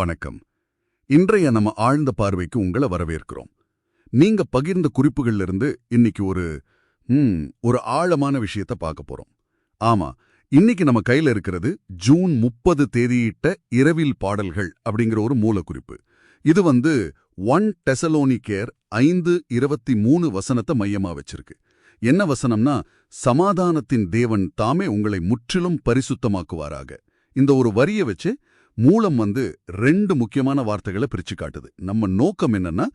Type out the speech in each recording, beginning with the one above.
வணக்கம். இன்றைய நம்ம ஆழ்ந்த பார்வைக்கு உங்களை வரவேற்கிறோம். நீங்க பகிர்ந்த குறிப்புகள்ல இருந்து இன்னைக்கு ஒரு ம், ஒரு ஆழமான விஷயத்த பார்க்க போறோம். ஆமா இன்னைக்கு நம்ம கையில இருக்கிறது ஜூன் முப்பது தேதியிட்ட இரவில் பாடல்கள் அப்படிங்கிற ஒரு மூலக்குறிப்பு. இது வந்து ஒன் டெசலோனிகேர் ஐந்து இருபத்தி மூணு வசனத்தை மையமா வச்சிருக்கு. என்ன வசனம்னா சமாதானத்தின் தேவன் தாமே உங்களை முற்றிலும் பரிசுத்தமாக்குவாராக. இந்த ஒரு வரியை வச்சு மூலம் வந்து ரெண்டு முக்கியமான வார்த்தைகளை பிரிச்சு காட்டுது. நம்ம நோக்கம் என்னன்னா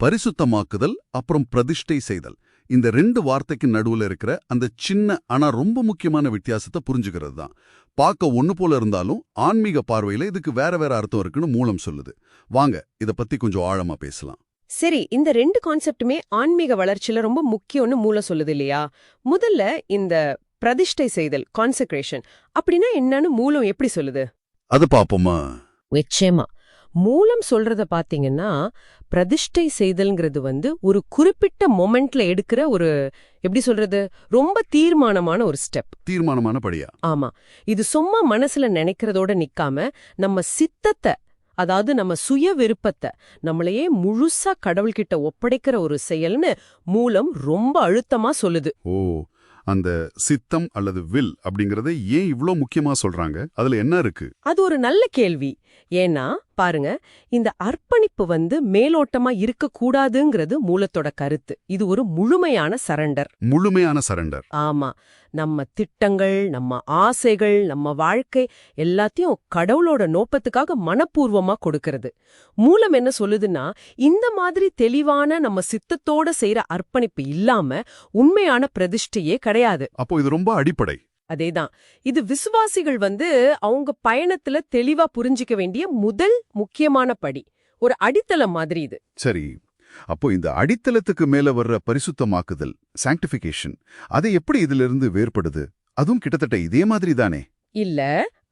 பரிசுத்தமாக்குதல் அப்புறம் பிரதிஷ்டை செய்தல். இந்த ரெண்டு வார்த்தைக்கு நடுவுல இருக்கிற அந்த சின்ன ஆனா ரொம்ப முக்கியமான வித்தியாசத்தை புரிஞ்சுக்கிறது தான். பார்க்க ஒண்ணு போல இருந்தாலும் ஆன்மீக பார்வையில இதுக்கு வேற வேற அர்த்தம் இருக்குன்னு மூலம் சொல்லுது. வாங்க இத பத்தி கொஞ்சம் ஆழமா பேசலாம். சரி இந்த ரெண்டு கான்செப்ட்டுமே ஆன்மீக வளர்ச்சியில ரொம்ப முக்கியம்னு மூலம் சொல்லுது இல்லையா? முதல்ல இந்த பிரதிஷ்டை செய்தல் கான்செக்ரேஷன் அப்படின்னா என்னன்னு மூலம் எப்படி சொல்லுது? அது பாப்போமா நிச்சயமா. மூலம் சொல்றத பாத்தீங்கன்னா பிரதிஷ்டை செய்தல்ங்கிறது வந்து ஒரு குறிப்பிட்ட மொமெண்ட்ல எடுக்கிற ஒரு எப்படி சொல்றது ரொம்ப தீர்மானமான ஒரு ஸ்டெப் தீர்மானமான படியா? ஆமா. இது சும்மா மனசுல நினைக்கிறதோட நிக்காம நம்ம சித்தத்தை அதாவது நம்ம சுய விருப்பத்தை நம்மளையே முழுசா கடவுள்கிட்ட ஒப்படைக்கிற ஒரு செயல்னு மூலம் ரொம்ப அழுத்தமா சொல்லுது. ஓ அந்த சித்தம் அல்லது வில் அப்படிங்கறத ஏன் இவ்ளோ முக்கியமா சொல்றாங்க? அதுல என்ன இருக்கு? அது ஒரு நல்ல கேள்வி. ஏன்னா பாருங்க இந்த அர்ப்பணிப்பு வந்து மேலோட்டமா இருக்கக்கூடாதுங்கிறது மூலத்தோட கருத்து. இது ஒரு முழுமையான சரண்டர். முழுமையான சரண்டர். ஆமா நம்ம திட்டங்கள் நம்ம ஆசைகள் நம்ம வாழ்க்கை எல்லாத்தையும் கடவுளோட நோக்கத்துக்காக மனப்பூர்வமா கொடுக்கறது. மூலம் என்ன சொல்லுதுன்னா இந்த மாதிரி தெளிவான நம்ம சித்தத்தோட செய்யற அர்ப்பணிப்பு இல்லாம உண்மையான பிரதிஷ்டையே கிடையாது. அப்போ இது ரொம்ப அடிப்படை. அதேதான். இது விசுவாசிகள் வந்து அவங்க பயணத்துல தெளிவா புரிஞ்சிக்க வேண்டிய முதல் முக்கியமான படி. ஒரு அடித்தளம் மாதிரி இது. சரி. அப்போ இந்த அடித்தளத்துக்கு மேல வர்ற பரிசுத்தமாக்குதல் சாங்டிஃபிகேஷன் அது எப்படி இதிலிருந்து வேறுபடுது? அதுவும் கிட்டத்தட்ட இதே மாதிரி தானே? இல்ல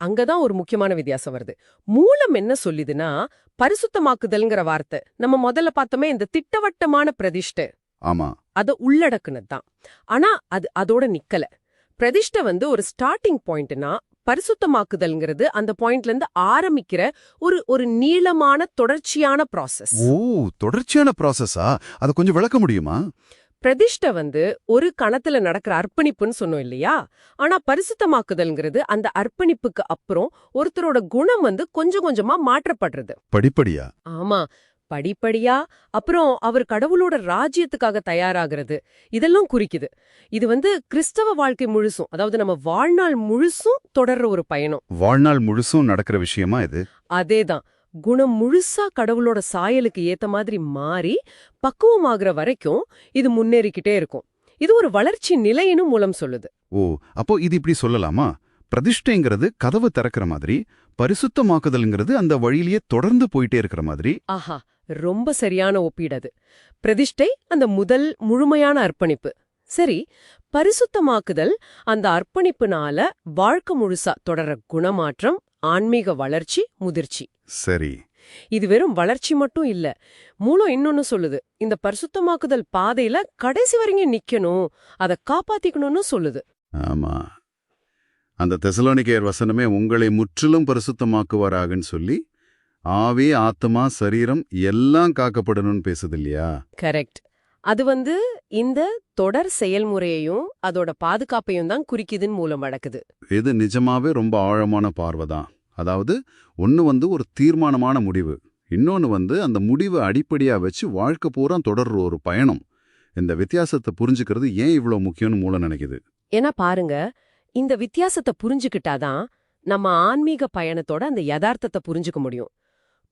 அங்கதான் ஒரு முக்கியமான வித்தியாசம் வருது. மூலம் என்ன சொல்லுதுன்னா பரிசுத்தமாக்குதல்ங்கிற வார்த்தை நம்ம முதல்ல பார்த்தோமே இந்த திட்டவட்டமான பிரதிஷ்டை. ஆமா. அத உள்ளடக்குனது தான் ஆனா அது அதோட நிக்கல. பிரதிஷ்டை வந்து ஒரு ஸ்டார்டிங் பாயிண்ட்னா பரிசுத்தமாக்குதல்ங்கிறது அந்த பாயிண்ட்ல இருந்து ஆரம்பிக்கிற ஒரு ஒரு நீளமான தொடர்ச்சியான ப்ராசஸ் ஓ தொடர்ச்சியான ப்ராசஸா அதை கொஞ்சம் விளக்க முடியுமா? பிரதிஷ்டை வந்து ஒரு கணத்துல நடக்கிற அர்ப்பணிப்புன்னு சொன்னோம் இல்லையா? ஆனா பரிசுத்தமாக்குதல்ங்கிறது அந்த அர்ப்பணிப்புக்கு அப்புறம் ஒருத்தரோட குணம் வந்து கொஞ்சம் கொஞ்சமா மாற்றப்படுறது. படிப்படியா? ஆமா. படிப்படியா அப்புறம் அவர் கடவுளோட ராஜ்யத்துக்காக தயாராகிறது. இதெல்லாம் குறிக்குது. இது வந்து கிறிஸ்தவ வாழ்க்கை முழுசும் அதாவது நம்ம வாழ்நாள் முழுசும் தொடர்ற ஒரு பயணம். வாழ்நாள் முழுசும் நடக்கிற விஷயமா இது? அதேதான். குணம் முழுசா கடவுளோட சாயலுக்கு ஏத்த மாதிரி மாறி பக்குவமாகற வரைக்கும் இது முன்னேறிக்கிட்டே இருக்கும். இது ஒரு வளர்ச்சி நிலைன்னு மூலம் சொல்லுது. ஓ அப்போ இது இப்படி சொல்லலாமா? பிரதிஷ்டைங்கிறது கதவு திறக்கிற மாதிரி பரிசுத்தமாக்குதல்ங்கிறது அந்த வழியிலேயே தொடர்ந்து போயிட்டே இருக்கிற மாதிரி? ஆஹா ரொம்ப சரியான ஒப்பீடது பிரதிஷ்டை அந்த முதல் முழுமையான அர்ப்பணிப்பு. சரி பரிசுத்தமாக்குதல் அந்த அர்ப்பணிப்புனால வாழ்க்கை முழுசா தொடர குணமாற்றம் ஆன்மீக வளர்ச்சி முதிர்ச்சி. சரி. இது வெறும் வளர்ச்சி மட்டும் இல்ல மூலம் இன்னொன்னு சொல்லுது. இந்த பரிசுத்தமாக்குதல் பாதையில கடைசி வரைக்கும் நிக்கணும் அதை காப்பாத்திக்கணும்னு சொல்லுது. ஆமா. அந்த தெசலோனிக்கேயர் வசனமே உங்களை முற்றிலும் பரிசுத்தமாக்குவாராகன்னு சொல்லி ஆவி ஆத்மா சரீரம் எல்லாம் காக்கப்படணும்னு பேசுது இல்லையா கரெக்ட். அது வந்து இந்த தொடர் செயல்முறையையும் அதோட பாதுகாப்பையும் தான் குறிக்குதுன்னு மூலம் வழக்குது. இது நிஜமாவே ரொம்ப ஆழமான பார்வை தான். அதாவது ஒன்று வந்து ஒரு தீர்மானமான முடிவு. இன்னொன்று வந்து அந்த முடிவை அடிப்படையாக வச்சு வாழ்க்கை பூரா தொடர்ற ஒரு பயணம். இந்த வித்தியாசத்தை புரிஞ்சுக்கிறது ஏன் இவ்வளோ முக்கியம்னு மூலம் நினைக்குது. ஏன்னா பாருங்க இந்த வித்தியாசத்தை புரிஞ்சுக்கிட்டாதான் நம்ம ஆன்மீக பயணத்தோட அந்த யதார்த்தத்தை புரிஞ்சுக்க முடியும்.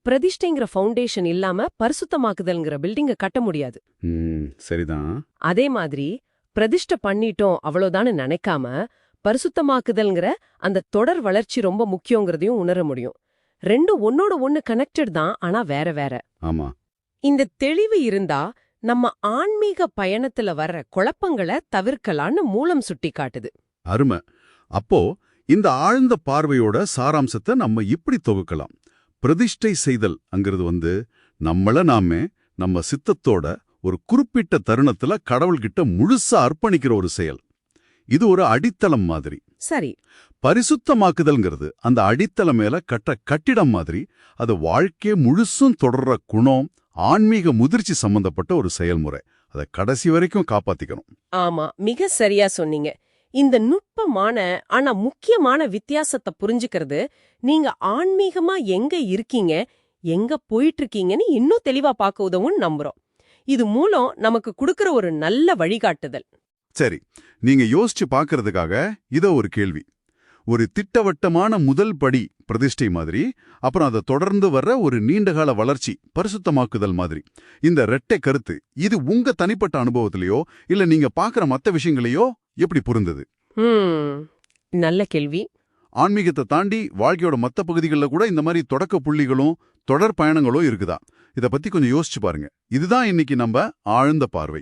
பிரதிஷ்டைங்கிற ஃபவுண்டேஷன் இல்லாம பரிசுத்தமாக்குதல்ங்கிற பில்டிங்க கட்ட முடியாது. சரிதான். அதே மாதிரி பிரதிஷ்டை பண்ணிட்டோம் அவ்வளோதான்னு நினைக்காம பரிசுத்தமாக்குதல்ங்கிற அந்த தொடர் வளர்ச்சி ரொம்ப முக்கியங்கிறதையும் உணர முடியும். ரெண்டும் ஒன்னோட ஒன்னு கனெக்டட் தான் ஆனா வேற வேற. ஆமா. இந்த தெளிவு இருந்தா நம்ம ஆன்மீக பயணத்துல வர்ற குழப்பங்களை தவிர்க்கலான்னு மூலம் சுட்டி காட்டுது. அருமை. அப்போ இந்த ஆழ்ந்த பார்வையோட சாராம்சத்தை நம்ம இப்படி தொகுக்கலாம். பிரதிஷ்டை செய்தல் அங்கிறது வந்து நம்மள நாமே நம்ம சித்தத்தோட ஒரு குறிப்பிட்ட தருணத்துல கடவுள்கிட்ட முழுசா அர்ப்பணிக்கிற ஒரு செயல். இது ஒரு அடித்தளம் மாதிரி. சரி. பரிசுத்தமாக்குதல்ங்கிறது அந்த அடித்தளம் மேல கட்ட கட்டிடம் மாதிரி அது வாழ்க்கை முழுசும் தொடர்ற குணம் ஆன்மீக முதிர்ச்சி சம்பந்தப்பட்ட ஒரு செயல்முறை. அதை கடைசி வரைக்கும் காப்பாத்திக்கணும். ஆமா மிக சரியா சொன்னீங்க. இந்த நுட்பமான ஆனா முக்கியமான வித்தியாசத்தை புரிஞ்சுக்கிறது. நீங்க ஆன்மீகமா எங்க இருக்கீங்க எங்க போயிட்டு இருக்கீங்கன்னு இன்னும் தெளிவா பார்க்க உதவும் நம்புறோம். இது மூலம் நமக்கு கொடுக்கற ஒரு நல்ல வழிகாட்டுதல். சரி நீங்க யோசிச்சு பாக்குறதுக்காக இதோ ஒரு கேள்வி. ஒரு திட்டவட்டமான முதல் படி பிரதிஷ்டை மாதிரி அப்புறம் அதை தொடர்ந்து வர்ற ஒரு நீண்டகால வளர்ச்சி பரிசுத்தமாக்குதல் மாதிரி. இந்த ரெட்டை கருத்து இது உங்க தனிப்பட்ட அனுபவத்திலேயோ இல்ல நீங்க பாக்குற மத்த விஷயங்களையோ எப்படி புரிந்தது? நல்ல கேள்வி. ஆன்மீகத்தை தாண்டி வாழ்க்கையோட மத்த பகுதிகளில் கூட இந்த மாதிரி தொடக்க புள்ளிகளும் தொடர் பயணங்களும் இருக்குதா? இத பத்தி கொஞ்சம் யோசிச்சு பாருங்க. இதுதான் இன்னைக்கு நம்ம ஆழ்ந்த பார்வை.